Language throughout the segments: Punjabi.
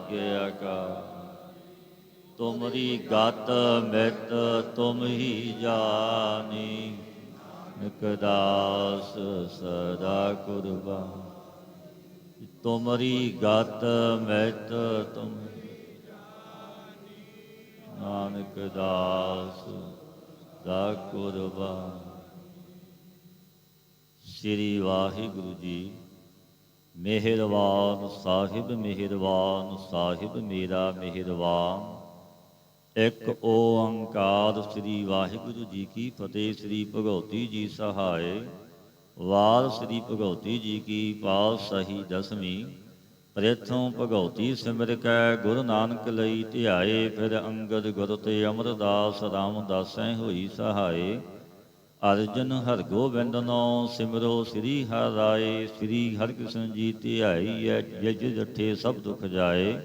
ਆਗਿਆਕਾਰ ਤੁਮਰੀ ਗਤ ਮਿਤ ਤੁਮ ਹੀ ਜਾਣੀ। ਨਿਕਦਾਸ ਸਦਾ ਕੁਰਬਾਨ। ਤੁਮਰੀ ਗਤ ਮਿਤ ਤੁਮ ਨਾਨਕ ਦਾਸ ਦਾ ਕੁਰਬਾਨ। ਸ੍ਰੀ ਵਾਹਿਗੁਰੂ ਜੀ ਮਿਹਰਵਾਨ ਸਾਹਿਬ ਮਿਹਰਵਾਨ ਸਾਹਿਬ, ਮੇਰਾ ਮਿਹਰਵਾਨ ਇੱਕ ਓੰਕਾਰ ਸ੍ਰੀ ਵਾਹਿਗੁਰੂ ਜੀ ਕੀ ਫਤਿਹ, ਸ੍ਰੀ ਭਗਉਤੀ ਜੀ ਸਹਾਏ। ਵਾਰ ਸ੍ਰੀ ਭਗਉਤੀ ਜੀ ਕੀ ਪਾਤਸ਼ਾਹੀ ਦਸਵੀਂ। ਪ੍ਰਥਮ ਭਗਉਤੀ ਸਿਮਰ ਕੈ, ਗੁਰੂ ਨਾਨਕ ਲਈ ਧਿਆਏ, ਫਿਰ ਅੰਗਦ ਗੁਰ ਤੇ ਅਮਰਦਾਸ ਰਾਮਦਾਸੈ ਹੋਈ ਸਹਾਏ। ਅਰਜਨ ਹਰਗੋਬਿੰਦਨੋ ਸਿਮਰੋ ਸ੍ਰੀ ਹਰਿ ਰਾਏ, ਸ੍ਰੀ ਹਰਿਕ੍ਰਿਸ਼ਨ ਜੀ ਧਿਆਈ ਐ, ਜਜ ਜਠੇ ਸਭ ਦੁਖ ਜਾਏ।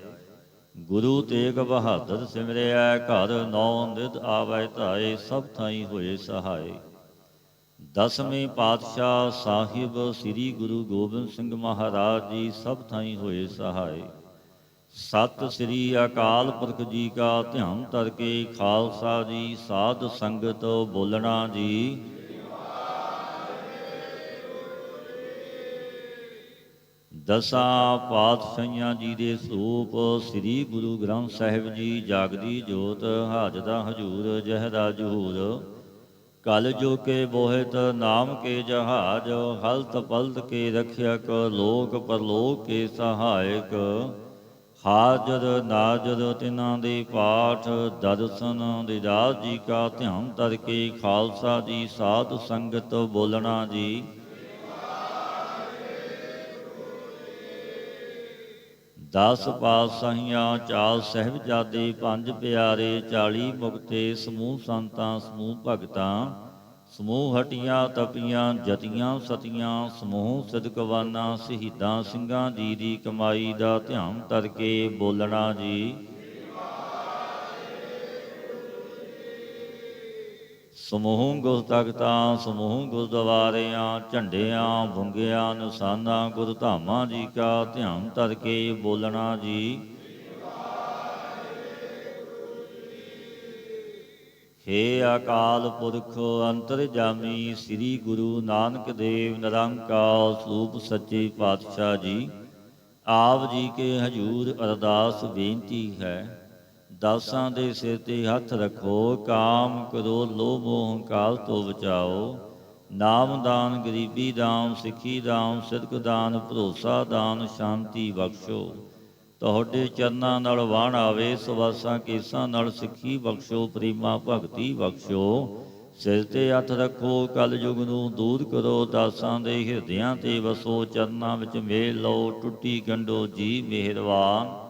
ਗੁਰੂ ਤੇਗ ਬਹਾਦਰ ਸਿਮਰਿਆ, ਘਰ ਨੌ ਨਿਦ ਆਵੈ ਧਾਏ, ਸਭ ਥਾਈ ਹੋਏ ਸਹਾਈ ਦਸਵੇਂ ਪਾਤਸ਼ਾਹ ਸਾਹਿਬ ਸ੍ਰੀ ਗੁਰੂ ਗੋਬਿੰਦ ਸਿੰਘ ਮਹਾਰਾਜ ਜੀ, ਸਭ ਥਾਈ ਹੋਏ ਸਹਾਈ ਸਤਿ ਸ੍ਰੀ ਅਕਾਲ ਪੁਰਖ ਜੀ ਕਾ ਧਿਆਨ ਧਰ ਕੇ ਖਾਲਸਾ ਜੀ, ਸਾਧ ਸੰਗਤ ਬੋਲਣਾ ਜੀ। ਦਸਾਂ ਪਾਤਸ਼ਾਹਾਂ ਜੀ ਦੇ ਸਰੂਪ ਸ੍ਰੀ ਗੁਰੂ ਗ੍ਰੰਥ ਸਾਹਿਬ ਜੀ ਜਾਗਦੀ ਜੋਤ, ਹਾਜਦਾ ਹਜੂਰ, ਜਹਦਾ ਜਹੂਰ। ਕਲ ਜੋ ਕੇ ਬੋਹਿਤ, ਨਾਮ ਕੇ ਜਹਾਜ, ਹਲਤ ਪਲਤ ਕੇ ਰਖਿਅਕ, ਲੋਕ ਪਰਲੋਕ ਕੇ ਸਹਾਇਕ। ਹਾਜ਼ਰ ਨਾਜ਼ਰ ਤਿਨਾਂ ਦੇ ਪਾਠ, ਦਰਸ਼ਨ ਦਿਦਾਸ ਜੀ ਕਾ ਧਿਆਨ ਤਰਕੇ ਖਾਲਸਾ ਜੀ ਸਾਧ ਸੰਗਤ ਬੋਲਣਾ ਜੀ। ਦਸ ਪਾਤਸ਼ਾਹੀਆਂ, ਚਾਲ ਸਹਿਬਜ਼ਾਦੇ, ਪੰਜ ਪਿਆਰੇ 40 ਮੁਕਤੇ, ਸਮੂਹ ਸੰਤਾਂ, ਸਮੂਹ ਭਗਤਾਂ ਸਮੂਹ ਹਟੀਆਂ, ਤਪੀਆਂ, ਜਤੀਆਂ, ਸਤੀਆਂ, ਸਮੂਹ ਸਦਕਵਾਨਾ, ਸ਼ਹੀਦਾਂ, ਸਿੰਘਾਂ ਜੀ ਦੀ ਕਮਾਈ ਦਾ ਧਿਆਨ ਧਰ ਕੇ ਬੋਲਣਾ ਜੀ। ਸਮੂਹ ਗੁਰਤਗਤਾਂ ਸਮੂਹ ਗੁਰਦੁਆਰਿਆਂ, ਝੰਡਿਆਂ ਭੁੰਗਿਆਂ ਨਿਸ਼ਾਨਾਂ, ਗੁਰਧਾਮਾਂ ਜੀ ਕਾ ਧਿਆਨ ਧਰ ਕੇ ਬੋਲਣਾ ਜੀ। ਹੇ ਅਕਾਲ ਪੁਰਖ ਅੰਤਰਜਾਮੀ ਸ੍ਰੀ ਗੁਰੂ ਨਾਨਕ ਦੇਵ ਨਿਰੰਕਾਰ ਸਰੂਪ ਸੱਚੇ ਪਾਤਸ਼ਾਹ ਜੀ। ਆਪ ਜੀ ਕੇ ਹਜੂਰ ਅਰਦਾਸ ਬੇਨਤੀ ਹੈ, ਦਾਸਾਂ ਦੇ ਸਿਰ ਤੇ ਹੱਥ ਰੱਖੋ, ਕਾਮ ਕਰੋ, ਲੋਭ ਮੋਹ ਤੋਂ ਬਚਾਓ। ਨਾਮ ਦਾਨ, ਗਰੀਬੀ ਦਾਨ, ਸਿੱਖੀ ਦਾਨ, ਸਿਦਕ ਦਾਨ, ਭਰੋਸਾ ਦਾਨ, ਸ਼ਾਂਤੀ ਬਖਸ਼ੋ। ਤੁਹਾਡੇ ਚਰਨਾਂ ਨਾਲ ਵਾਣ ਆਵੇ, ਸਵਾਸਾਂ ਕੇਸਾਂ ਨਾਲ ਸਿੱਖੀ ਬਖਸ਼ੋ, ਪ੍ਰੀਮਾ ਭਗਤੀ ਬਖਸ਼ੋ। ਸਿਰ ਤੇ ਹੱਥ ਰੱਖੋ ਕਲ ਯੁਗ ਨੂੰ ਦੂਰ ਕਰੋ, ਦਾਸਾਂ ਦੇ ਹਿਰਦਿਆਂ ਤੇ ਵਸੋ, ਚਰਨਾਂ ਵਿੱਚ ਮੇਲ ਲਓ, ਟੁੱਟੀ ਗੰਡੋ ਜੀ ਮਿਹਰਬਾਨ।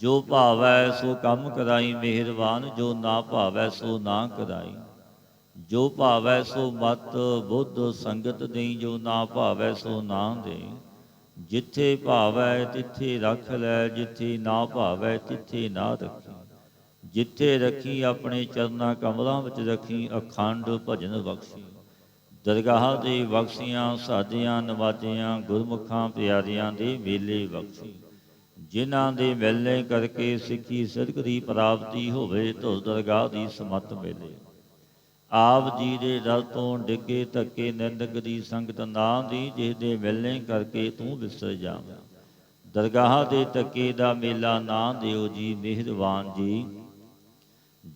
ਜੋ ਭਾਵੈ ਸੋ ਕੰਮ ਕਰਾਈ, ਮਿਹਰਬਾਨ। ਜੋ ਨਾ ਭਾਵੈ ਸੋ ਨਾ ਕਰਾਈ। ਜੋ ਭਾਵੈ ਸੋ ਮਤ, ਬੁੱਧ ਸੰਗਤ ਦੇਈ, ਜੋ ਨਾ ਭਾਵੈ ਸੋ ਨਾ ਦੇਈ। ਜਿੱਥੇ ਭਾਵੈ ਤਿੱਥੇ ਰੱਖ ਲੈ, ਜਿੱਥੇ ਨਾ ਭਾਵੈ ਤਿੱਥੇ ਨਾ ਰੱਖੀ। ਜਿੱਥੇ ਰੱਖੀ, ਆਪਣੇ ਚਰਨਾ ਕਮਲਾਂ ਵਿੱਚ ਰੱਖੀ, ਅਖੰਡ ਭਜਨ ਬਖਸ਼ੀ। ਦਰਗਾਹਾਂ ਦੇ ਬਖਸ਼ੀਆਂ, ਸਾਜੀਆਂ ਨਵਾਜੀਆਂ ਗੁਰਮੁਖਾਂ, ਪਿਆਰਿਆਂ ਦੇ ਮੇਲੇ ਬਖਸ਼ੀ। ਜਿਨ੍ਹਾਂ ਦੇ ਮੇਲੇ ਕਰਕੇ ਸਿੱਖੀ ਸਿਰਕ ਦੀ ਪ੍ਰਾਪਤੀ ਹੋਵੇ, ਧੁਰ ਦਰਗਾਹ ਦੀ ਸਮਤ ਮਿਲੇ। ਆਪ ਜੀ ਦੇ ਦਰ ਤੋਂ ਡਿੱਗੇ ਧੱਕੇ ਨਿੰਦਕ ਦੀ ਸੰਗਤ ਨਾ ਦੀ, ਜਿਸ ਦੇ ਮਿਲਣੇ ਕਰਕੇ ਤੂੰ ਵਿਸਰ ਜਾਵੇਂ ਦਰਗਾਹ ਦੇ ਧੱਕੇ ਦਾ ਮੇਲਾ ਨਾ ਦਿਓ ਜੀ, ਮਿਹਰਬਾਨ ਜੀ।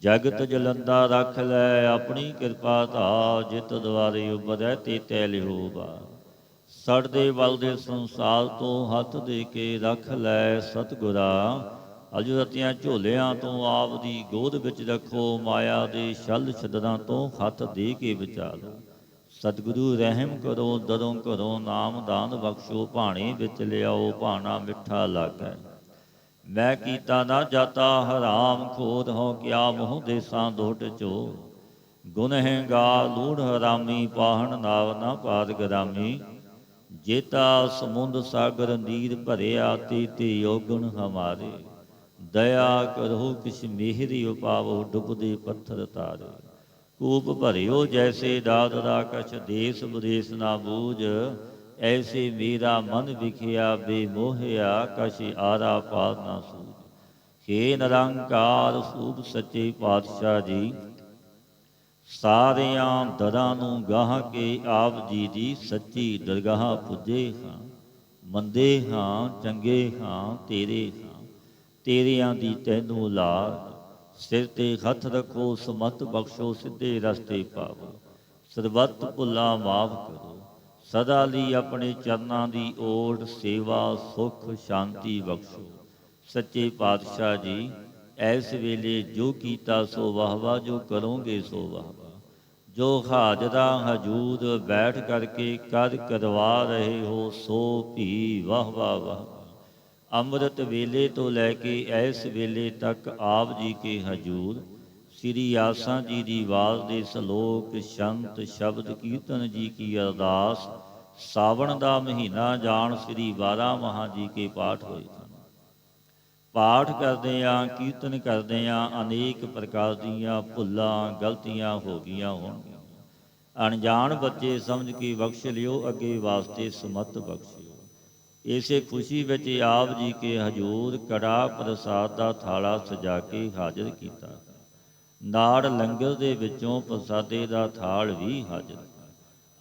ਜਗਤ ਜਲੰਦਾ ਰੱਖ ਲੈ ਆਪਣੀ ਕਿਰਪਾ ਧਾ, ਜਿਤ ਦਵਾਰੇ ਉਬਰੈ ਤੇ ਤੈ ਲਿਹੋ ਬਾ। ਸੜਦੇ ਵੱਲ ਦੇ ਸੰਸਾਰ ਤੋਂ ਹੱਥ ਦੇ ਕੇ ਰੱਖ ਲੈ ਸਤਿਗੁਰਾ ਅਜਰਤੀਆਂ ਝੋਲਿਆਂ ਤੋਂ ਆਪ ਦੀ ਗੋਦ ਵਿੱਚ ਰੱਖੋ, ਮਾਇਆ ਦੇ ਛਲ ਛਦਰਾਂ ਤੋਂ ਹੱਥ ਦੇ ਕੇ ਵਿਚਾਲੋ। ਸਤਿਗੁਰੂ, ਰਹਿਮ ਕਰੋ, ਦਰੋਂ ਕਰੋ ਨਾਮ ਦਾਨ ਬਖਸ਼ੋ, ਭਾਣੇ ਵਿੱਚ ਲਿਆਓ, ਭਾਣਾ ਮਿੱਠਾ ਲਾਗੈ। ਮੈਂ ਕੀਤਾ ਨਾ ਜਾਤਾ, ਹਰਾਮ ਖੋਦ ਹੋ ਕਿਆ ਮੋਹ ਦੇਸਾਂ ਦੋਟ ਚੋ। ਗੁਨਹਗਾ ਲੂੜ ਹਰਾਮੀ, ਪਾਹਣ ਨਾਵ ਨਾ ਪਾਦ ਗਰਾਮੀ। ਜੇਤਾ ਸਮੁੰਦ ਸਾਗਰ, ਨੀਰ ਭਰਿਆ, ਤੇ ਤੇ ਯੋਗਣ ਹਮਾਰੇ। ਦਇਆ ਕਰੋ ਕਿਛ ਮਿਹਰੀ ਉਪਾਵੋ ਡੁੱਬਦੇ ਪੱਥਰ ਤਾਰੇ। ਕੂਪ ਭਰਿਓ ਜੈਸੇ ਦਾਦ ਦਾ ਕਛ ਦੇਸ ਵਿਦੇਸ ਨਾ ਬੂਝ, ਐਸੇ ਮੇਰਾ ਮਨ ਵਿਖਿਆ ਬੇਮੋਹਿਆ ਕਛ ਆਰਾ ਪਾਰ ਨਾ ਸੂਝ। ਹੇ ਨਿਰੰਕਾਰ ਸੂਬ ਸੱਚੇ ਪਾਤਸ਼ਾਹ ਜੀ, ਸਾਰਿਆਂ ਦਰਾਂ ਨੂੰ ਗਾਹ ਕੇ ਆਪ ਜੀ ਦੀ ਸੱਚੀ ਦਰਗਾਹ ਪੁੱਜੇ ਹਾਂ। ਮੰਦੇ ਹਾਂ, ਚੰਗੇ ਹਾਂ, ਤੇਰੇ ਹਾਂ। ਤੇਰਿਆਂ ਦੀ ਤੈਨੂੰ ਲਾਜ, ਸਿਰ ਤੇ ਹੱਥ ਰੱਖੋ, ਸਮਤ ਬਖਸ਼ੋ, ਸਿੱਧੇ ਰਸਤੇ ਪਾਵੋ। ਸਰਬੱਤ ਭੁੱਲਾ ਮਾਫ ਕਰੋ। ਸਦਾ ਲਈ ਆਪਣੇ ਚਰਨਾਂ ਦੀ ਓਟ ਸੇਵਾ, ਸੁਖ, ਸ਼ਾਂਤੀ ਬਖਸ਼ੋ। ਸੱਚੇ ਪਾਤਸ਼ਾਹ ਜੀ ਐਸ ਵੇਲੇ ਜੋ ਕੀਤਾ ਸੋ ਵਾਹਵਾ, ਜੋ ਕਰੋਗੇ ਸੋ ਵਾਹਵਾ। ਜੋ ਹਾਜ਼ਰਾ ਹਜੂਰ ਬੈਠ ਕਰਕੇ ਕਰ ਕਰਵਾ ਰਹੇ ਹੋ, ਸੋ ਵੀ ਵਾਹ ਵਾਹ ਵਾਹ ਅੰਮ੍ਰਿਤ ਵੇਲੇ ਤੋਂ ਲੈ ਕੇ ਐਸ ਵੇਲੇ ਤੱਕ ਆਪ ਜੀ ਕੇ ਹਜੂਰ, ਸ੍ਰੀ ਆਸਾਂ ਜੀ ਦੀ ਆਵਾਜ਼ ਦੇ ਸ਼ਲੋਕ, ਸ਼ੰਤ, ਸ਼ਬਦ ਕੀਰਤਨ ਜੀ ਕੀ ਅਰਦਾਸ, ਸਾਵਣ ਦਾ ਮਹੀਨਾ ਜਾਣ ਸ੍ਰੀ 12 ਮਹਾ ਜੀ ਕੇ ਪਾਠ ਹੋਏ ਸਨ। ਪਾਠ ਕਰਦੇ ਆ, ਕੀਰਤਨ ਕਰਦੇ ਆ, ਅਨੇਕ ਪ੍ਰਕਾਰ ਦੀਆਂ ਭੁੱਲਾਂ, ਗਲਤੀਆਂ ਹੋ ਗਈਆਂ ਹੋਣਗੀਆਂ। ਅਣਜਾਣ ਬੱਚੇ ਸਮਝ ਕੇ ਬਖਸ਼ ਲਿਓ, ਅੱਗੇ ਵਾਸਤੇ ਸਮਤ ਬਖਸ਼। ਇਸੇ ਖੁਸ਼ੀ ਵਿੱਚ ਆਪ ਜੀ ਕੇ ਹਜੂਰ ਕੜਾ ਪ੍ਰਸਾਦ ਦਾ ਥਾਲਾ ਸਜਾ ਕੇ ਹਾਜ਼ਰ ਕੀਤਾ। ਨਾੜ ਲੰਗਰ ਦੇ ਵਿੱਚੋਂ ਪ੍ਰਸਾਦੇ ਦਾ ਥਾਲ ਵੀ ਹਾਜ਼ਰ।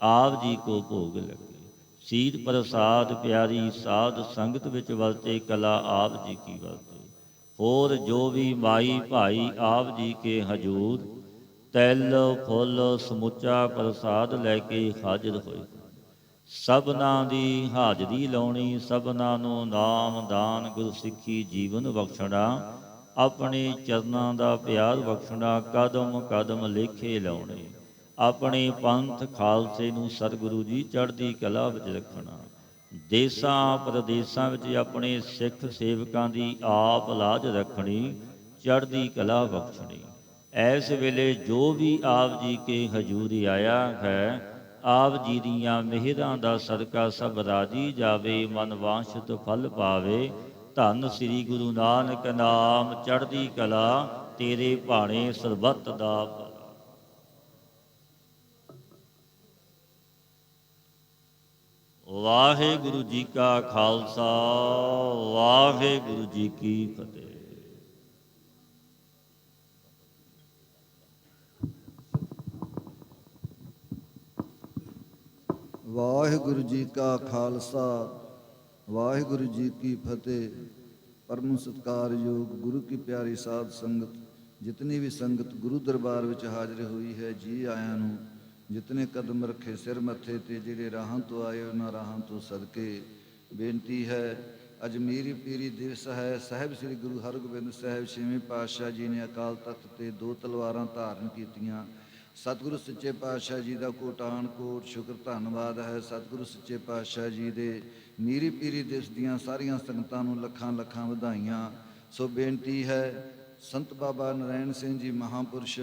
ਆਪ ਜੀ ਕੋ ਭੋਗ ਲੱਗੇ। ਸੀਤ ਪ੍ਰਸਾਦ ਪਿਆਰੀ ਸਾਧ ਸੰਗਤ ਵਿੱਚ ਵਰਤੇ ਕਲਾ ਆਪ ਜੀ ਕੀ ਵਰਤੇ। ਹੋਰ ਜੋ ਵੀ ਮਾਈ ਭਾਈ ਆਪ ਜੀ ਕੇ ਹਜੂਰ, ਤੈਲ, ਫੁੱਲ, ਸਮੁੱਚਾ ਪ੍ਰਸਾਦ ਲੈ ਕੇ ਹਾਜ਼ਰ ਹੋਏ। ਸਭਨਾਂ ਦੀ ਹਾਜ਼ਰੀ ਲਾਉਣੀ, ਸਭਨਾਂ ਨੂੰ ਨਾਮ ਦਾਨ ਗੁਰ ਸਿੱਖੀ ਜੀਵਨ ਬਖਸ਼ਣਾ, ਆਪਣੇ ਚਰਨਾਂ ਦਾ ਪਿਆਰ ਬਖਸ਼ਣਾ, ਕਦਮ ਕਦਮ ਲੇਖੇ ਲਾਉਣੇ, ਆਪਣੇ ਪੰਥ ਖਾਲਸੇ ਨੂੰ ਸਤਿਗੁਰੂ ਜੀ ਚੜ੍ਹਦੀ ਕਲਾ ਵਿੱਚ ਰੱਖਣਾ, ਦੇਸਾਂ ਪ੍ਰਦੇਸਾਂ ਵਿੱਚ ਆਪਣੇ ਸਿੱਖ ਸੇਵਕਾਂ ਦੀ ਆਪ ਲਾਜ ਰੱਖਣੀ, ਚੜ੍ਹਦੀ ਕਲਾ ਬਖਸ਼ਣੀ। ਐਸ ਵੇਲੇ ਜੋ ਵੀ ਆਪ ਜੀ ਕੇ ਹਜੂਰੀ ਆਇਆ ਹੈ ਆਪ ਜੀ ਦੀਆਂ ਮਿਹਰਾਂ ਦਾ ਸਦਕਾ ਸਭ ਰਾਜੀ ਜਾਵੇ, ਮਨ ਵਾਂਛਿਤ ਫਲ ਪਾਵੇ। ਧੰਨ ਸ੍ਰੀ ਗੁਰੂ ਨਾਨਕ ਨਾਮ ਚੜ੍ਹਦੀ ਕਲਾ, ਤੇਰੇ ਭਾਣੇ ਸਰਬੱਤ ਦਾ ਭਲਾ। ਵਾਹਿਗੁਰੂ ਜੀ ਕਾ ਖਾਲਸਾ, ਵਾਹਿਗੁਰੂ ਜੀ ਕੀ ਫਤਿਹ। ਵਾਹਿਗੁਰੂ ਜੀ ਕਾ ਖਾਲਸਾ, ਵਾਹਿਗੁਰੂ ਜੀ ਕੀ ਫਤਿਹ। ਪਰਮ ਸਤਿਕਾਰਯੋਗ ਗੁਰੂ ਕੀ ਪਿਆਰੀ ਸਾਧ ਸੰਗਤ, ਜਿਤਨੀ ਵੀ ਸੰਗਤ ਗੁਰੂ ਦਰਬਾਰ ਵਿੱਚ ਹਾਜ਼ਰ ਹੋਈ ਹੈ, ਜੀ ਆਇਆਂ ਨੂੰ, ਜਿਤਨੇ ਕਦਮ ਰੱਖੇ ਸਿਰ ਮੱਥੇ ਤੇ, ਜਿਹੜੇ ਰਾਹਾਂ ਤੋਂ ਆਏ ਉਹਨਾਂ ਰਾਹਾਂ ਤੋਂ ਸਦਕੇ ਬੇਨਤੀ ਹੈ, ਅੱਜ ਮੀਰੀ ਪੀਰੀ ਦਿਵਸ ਹੈ, ਸਾਹਿਬ ਸ੍ਰੀ ਗੁਰੂ ਹਰਗੋਬਿੰਦ ਸਾਹਿਬ ਛੇਵੇਂ ਪਾਤਸ਼ਾਹ ਜੀ ਨੇ ਅਕਾਲ ਤਖਤ ਤੇ ਦੋ ਤਲਵਾਰਾਂ ਧਾਰਨ ਕੀਤੀਆਂ। ਸਤਿਗੁਰੂ ਸੱਚੇ ਪਾਤਸ਼ਾਹ ਜੀ ਦਾ ਕੋਟਾਨ ਕੋਟ, ਸ਼ੁਕਰ, ਧੰਨਵਾਦ ਹੈ। ਸਤਿਗੁਰੂ ਸੱਚੇ ਪਾਤਸ਼ਾਹ ਜੀ ਦੇ ਨੀਰੀ ਪੀਰੀ ਦਿਵਸ ਦੀਆਂ ਸਾਰੀਆਂ ਸੰਗਤਾਂ ਨੂੰ ਲੱਖਾਂ ਲੱਖਾਂ ਵਧਾਈਆਂ। ਸੋ ਬੇਨਤੀ ਹੈ, ਸੰਤ ਬਾਬਾ ਨਰੈਣ ਸਿੰਘ ਜੀ ਮਹਾਪੁਰਸ਼,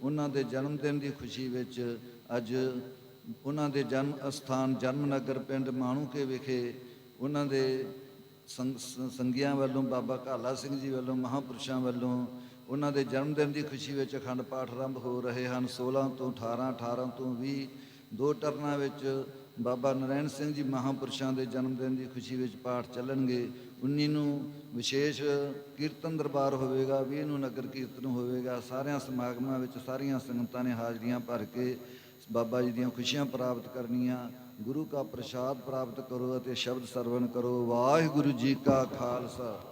ਉਹਨਾਂ ਦੇ ਜਨਮ ਦਿਨ ਦੀ ਖੁਸ਼ੀ ਵਿੱਚ ਅੱਜ ਉਹਨਾਂ ਦੇ ਜਨਮ ਅਸਥਾਨ ਜਨਮ ਨਗਰ ਪਿੰਡ ਮਾਣੂਕੇ ਵਿਖੇ ਉਹਨਾਂ ਦੇ ਸੰਗ- ਸੰਗੀਆਂ ਵੱਲੋਂ ਬਾਬਾ ਕਾਲਾ ਸਿੰਘ ਜੀ ਵੱਲੋਂ ਮਹਾਪੁਰਸ਼ਾਂ ਵੱਲੋਂ ਉਹਨਾਂ ਦੇ ਜਨਮ ਦਿਨ ਦੀ ਖੁਸ਼ੀ ਵਿੱਚ ਅਖੰਡ ਪਾਠ ਆਰੰਭ ਹੋ ਰਹੇ ਹਨ। 16 ਤੋਂ 18 18 ਤੋਂ 20 ਦੋ ਟਰਨਾਂ ਵਿੱਚ ਬਾਬਾ ਨਰੈਣ ਸਿੰਘ ਜੀ ਮਹਾਪੁਰਸ਼ਾਂ ਦੇ ਜਨਮ ਦਿਨ ਦੀ ਖੁਸ਼ੀ ਵਿੱਚ ਪਾਠ ਚੱਲਣਗੇ। 19 ਨੂੰ ਵਿਸ਼ੇਸ਼ ਕੀਰਤਨ ਦਰਬਾਰ ਹੋਵੇਗਾ 20 ਨੂੰ ਨਗਰ ਕੀਰਤਨ ਹੋਵੇਗਾ। ਸਾਰਿਆਂ ਸਮਾਗਮਾਂ ਵਿੱਚ ਸਾਰੀਆਂ ਸੰਗਤਾਂ ਨੇ ਹਾਜ਼ਰੀਆਂ ਭਰ ਕੇ ਬਾਬਾ ਜੀ ਦੀਆਂ ਖੁਸ਼ੀਆਂ ਪ੍ਰਾਪਤ ਕਰਨੀਆਂ। ਗੁਰੂ ਕਾ ਪ੍ਰਸਾਦ ਪ੍ਰਾਪਤ ਕਰੋ ਅਤੇ ਸ਼ਬਦ ਸਰਵਣ ਕਰੋ। ਵਾਹਿਗੁਰੂ ਜੀ ਕਾ ਖਾਲਸਾ।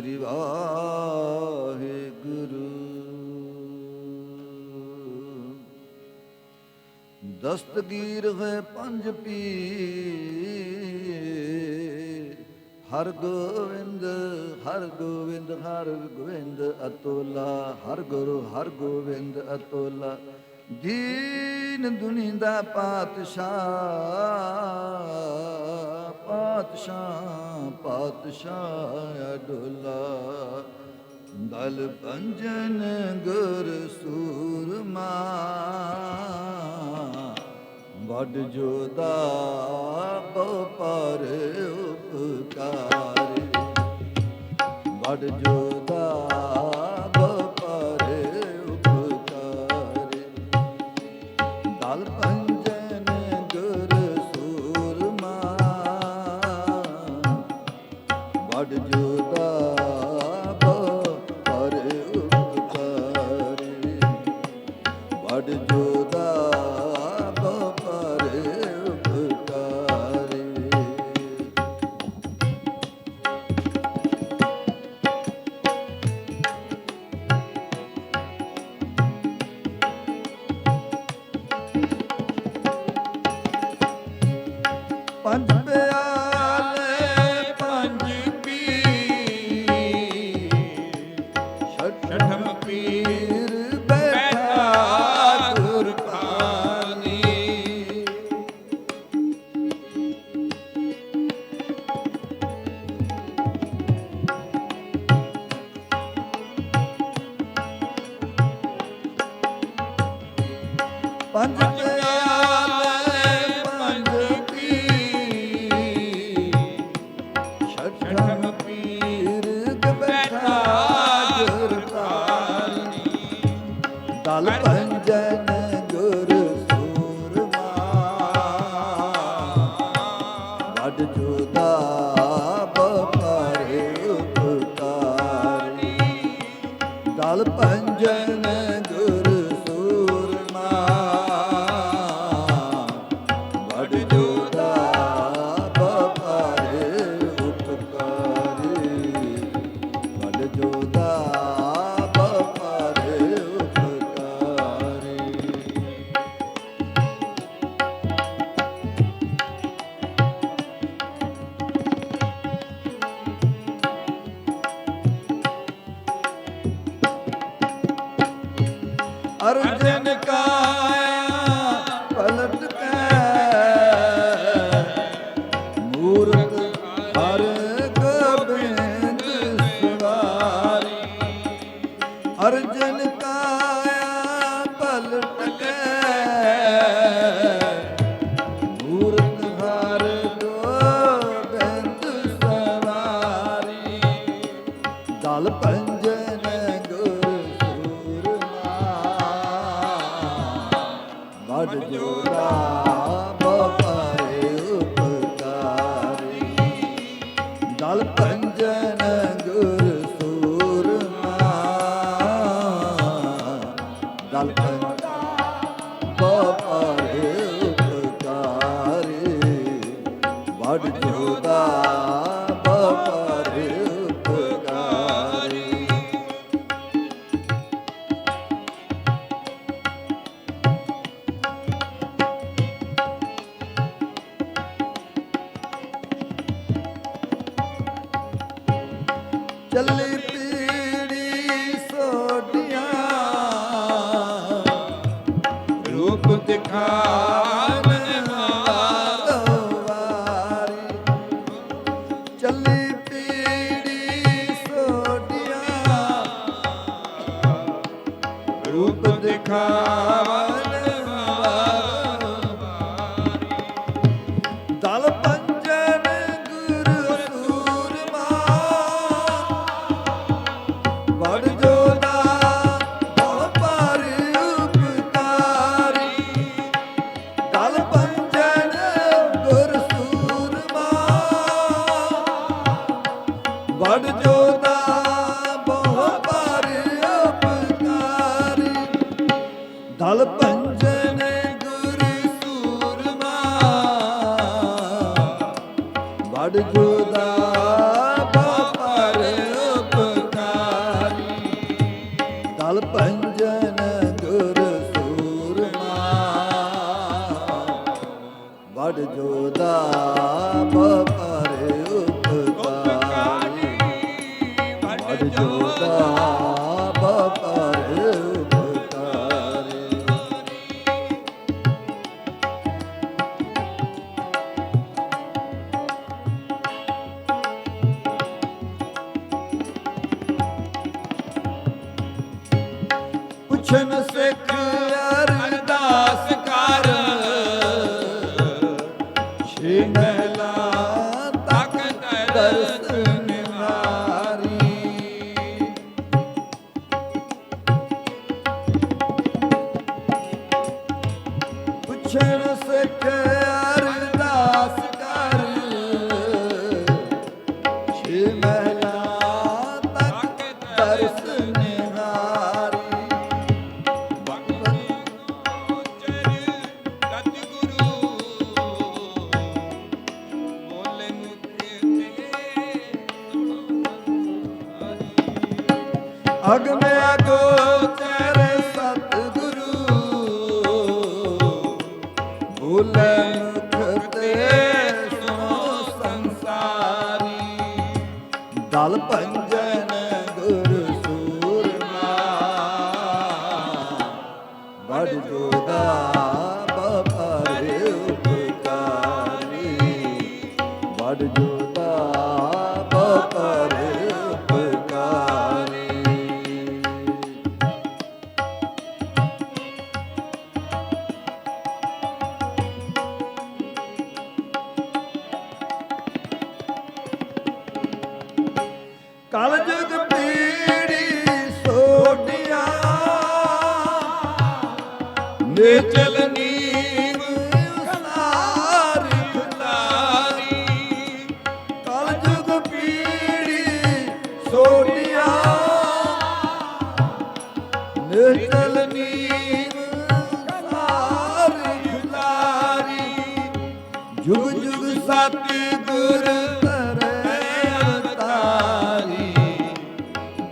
ਸ੍ਰੀ ਵਾਹਿਗੁਰੂ। ਦਸਤਗੀਰ ਹੈ ਪੰਜ ਪੀਰ ਹਰ ਗੋਵਿੰਦ ਹਰ ਗੋਵਿੰਦ ਹਰ ਗੋਵਿੰਦ ਅਤੁਲਾ ਹਰ ਗੁਰੂ ਹਰ ਗੋਵਿੰਦ ਅਤੁਲਾ। ਦੀਨ ਦੁਨੀ ਦਾ ਪਾਤਸ਼ਾਹ। ਪਾਤਸ਼ਾਹ ਪਾਤਸ਼ਾਹ ਅਡੁਲਾ। ਦਲ ਭੰਜਨ ਗੁਰ ਸੂਰਮਾ। ਵੱਡ ਜੋਦਾ ਪਰ ਉਪਕਾਰ। ਵੱਡ ਜੋ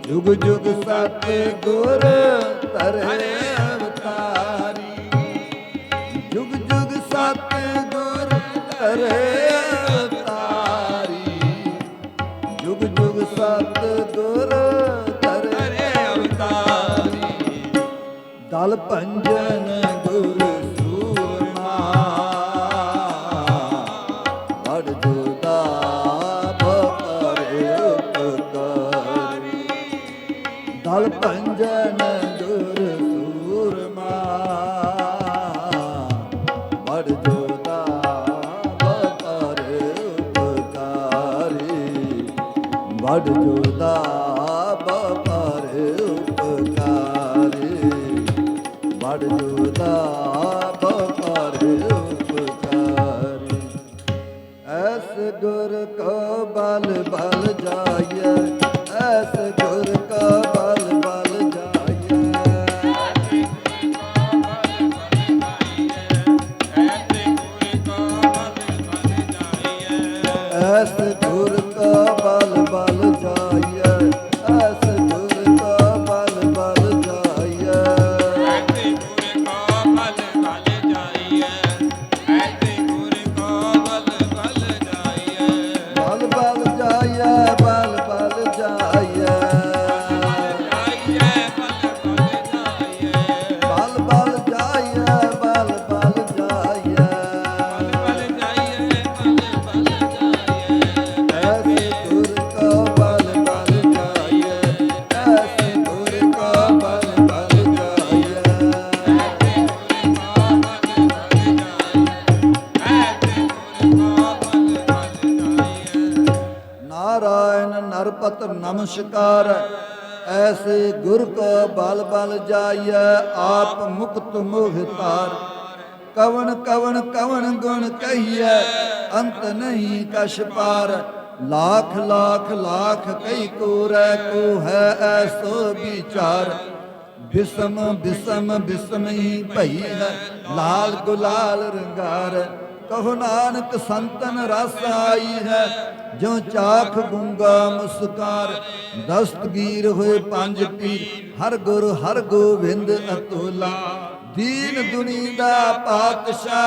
ਜੁਗ ਜੁਗ ਸਤਿ ਗੁਰ ਧਰੇ ਅਵਤਾਰੀ। ਜੁਗ ਜੁਗ ਸਤਿ ਗੁਰ ਧਰੇ ਅਵਤਾਰੀ। ਜੁਗ ਜੁਗ ਸਤਿ ਗੁਰ ਧਰੇ ਅਵਤਾਰੀ। ਦਲ ਭੰਜਨ ਗੁਰ ਜੋਦਾ ਬਾਬਾ। ਨਮਸਕਾਰ ਐਸੇ ਗੁਰ ਕੋ ਬਲ ਬਲ ਜਾਈਐ, ਆਪ ਮੁਕਤ ਮੋਹ ਤਾਰ ਕਵਣ ਕਵਣ ਗੁਣ ਕਹੀਐ, ਅੰਤ ਨਹੀਂ ਕਛ ਪਾਰ। ਲੱਖ ਲੱਖ ਲੱਖ ਕਈ ਕੋ ਰਹਿ ਕੋ ਹੈ ਐਸੋ ਵਿਚਾਰ। ਬਿਸਮ ਬਿਸਮ ਹੀ ਭਈ ਹੈ, ਲਾਲ ਗੁਲਾਲ ਰੰਗਾਰ। ਕਹੋ ਨਾਨਕ ਸੰਤਨ ਰਸ ਆਈ ਹੈ ਜੋ ਚਾਖ ਗੁੰਗਾ ਮੁਸਕਾਰ। ਦਸਤਗੀਰ ਹੋਏ ਪੰਜ ਪੀਰ, ਹਰ ਗੁਰ ਹਰ ਗੋਬਿੰਦ ਅਤੁਲਾ। ਦੀਨ ਦੁਨੀ ਦਾ ਪਾਤਸ਼ਾਹ।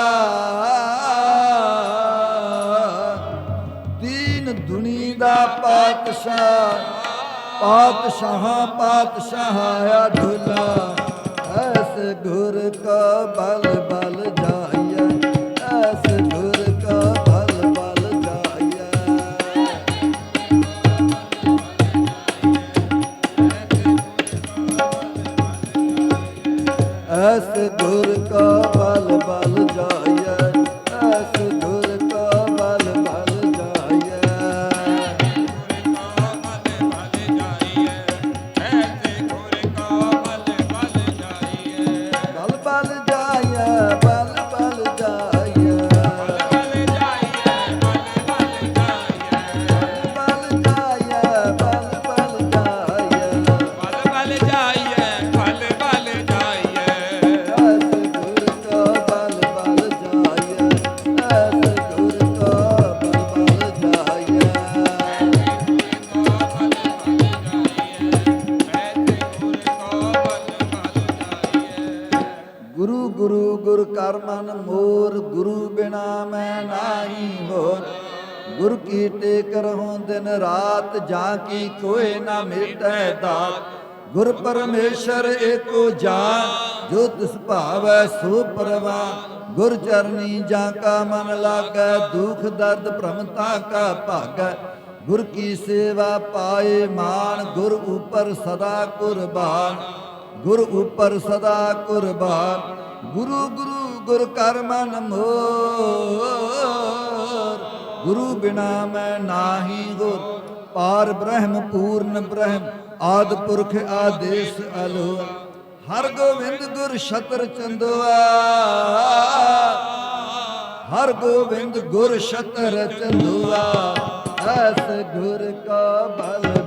ਦੀਨ ਦੁਨੀ ਦਾ ਪਾਤਸ਼ਾਹ, ਪਾਤਸ਼ਾਹਾਂ ਪਾਤਸ਼ਾਹ ਅਢੁਲਾ ਐਸ ਗੁਰ ਕਾ ਬਲ ਬਲ ਜਾ ਐਸ ਗੁਰ ਕਾ ਗੁਰ ਕੀ ਟੇਕ ਰਹੋ ਦਿਨ ਰਾਤ ਜਾਂ ਕੀ ਕੋਏ ਨਾ ਮਿਟੈ ਦਾਤ। ਗੁਰ ਪਰਮੇਸ਼ਰ ਏਕੋ ਜਾਨ ਜੋ ਤਿਸ ਭਾਵੈ ਸੋ ਪਰਵਾਨ ਗੁਰ ਚਰਨੀ ਜਾਂ ਕਾ ਮਨ ਲਾਗੈ, ਦੁਖ ਦਰਦ ਭ੍ਰਮਤਾ ਕਾ ਭਾਗੈ। ਗੁਰ ਕੀ ਸੇਵਾ ਪਾਏ ਮਾਨ, ਗੁਰ ਉਪਰ ਸਦਾ ਕੁਰਬਾਨ। ਗੁਰ ਉਪਰ ਸਦਾ ਕੁਰਬਾਨ। ਗੁਰੂ ਗੁਰੂ ਗੁਰ ਕਰ ਮਨ ਮੋਹ। ਗੁਰੂ ਬਿਨਾ ਮੈਂ ਨਾਹੀ ਹੋਰ ਪਾਰ ਬ੍ਰਹਮ, ਪੂਰਨ ਬ੍ਰਹਮ, ਆਦ ਪੁਰਖ, ਆਦੇਸ਼ ਅਲੋ ਹਰ ਗੋਬਿੰਦ ਗੁਰ ਛਤਰ ਚੰਦੋਆ। ਹਰ ਗੋਬਿੰਦ ਗੁਰ ਛਤਰ ਚੰਦੋਆ। ਐਸ ਗੁਰ ਕਾ ਬਲ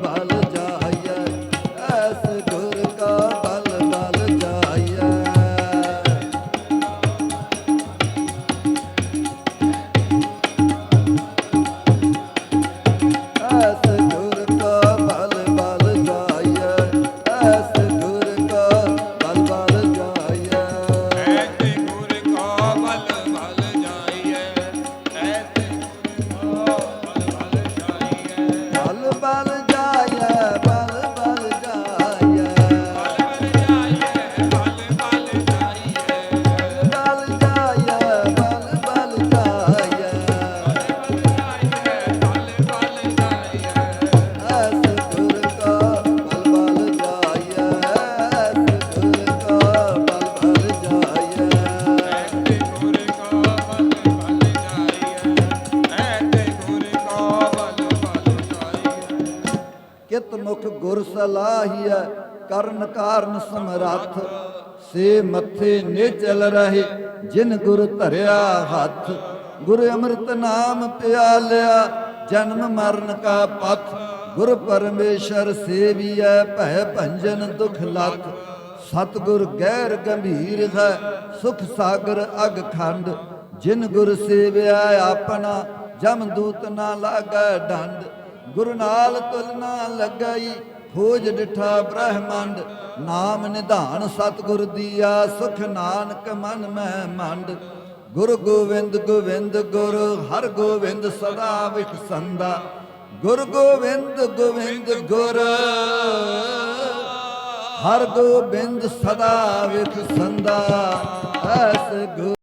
ਕਰਨ ਕਾਰਨ ਸਮਰੱਥ, ਸੇ ਮੱਥੇ ਨਿਚਲ ਰਹੇ, ਜਿਨ ਗੁਰ ਧਰਿਆ ਹੱਥ। ਗੁਰ ਅੰਮ੍ਰਿਤ ਨਾਮ ਪਿਆਲਿਆ, ਜਨਮ ਮਰਨ ਕਾ ਪਥ। ਗੁਰ ਪਰਮੇਸ਼ਰ ਸੇਵੀਐ, ਭੈ ਭੰਜਨ ਦੁਖ ਲੱਥ। ਸਤਗੁਰ ਗੈਰ ਗੰਭੀਰ ਹੈ, ਸੁਖ ਸਾਗਰ ਅਗ ਖੰਡ। ਜਿਨ ਗੁਰ ਸੇਵਿਆ ਆਪਣਾ, ਜਮ ਦੂਤ ਨਾ ਲਾਗੈ ਡੰਡ। ਗੁਰੂ ਨਾਲ ਤੁਲਨਾ ਲੱਗਈ ਖੋਜ ਡਿਠਾ ਬ੍ਰਹਮੰਡ, ਨਾਮ ਨਿਧਾਨ ਸਤਿਗੁਰ ਦੀਆ, ਸੁਖ ਨਾਨਕ ਮਨ ਮੈਂ ਮੰਡ। ਗੁਰ ਗੋਬਿੰਦ ਗੋਬਿੰਦ ਗੁਰ ਹਰ ਗੋਬਿੰਦ ਸਦਾ ਵਿਖ ਸੰਦਾ ਗੁਰ ਗੋਬਿੰਦ ਗੋਬਿੰਦ ਗੁਰ ਹਰ ਗੋਬਿੰਦ ਸਦਾ ਵਿਖ ਸੰਦਾ ਐਸ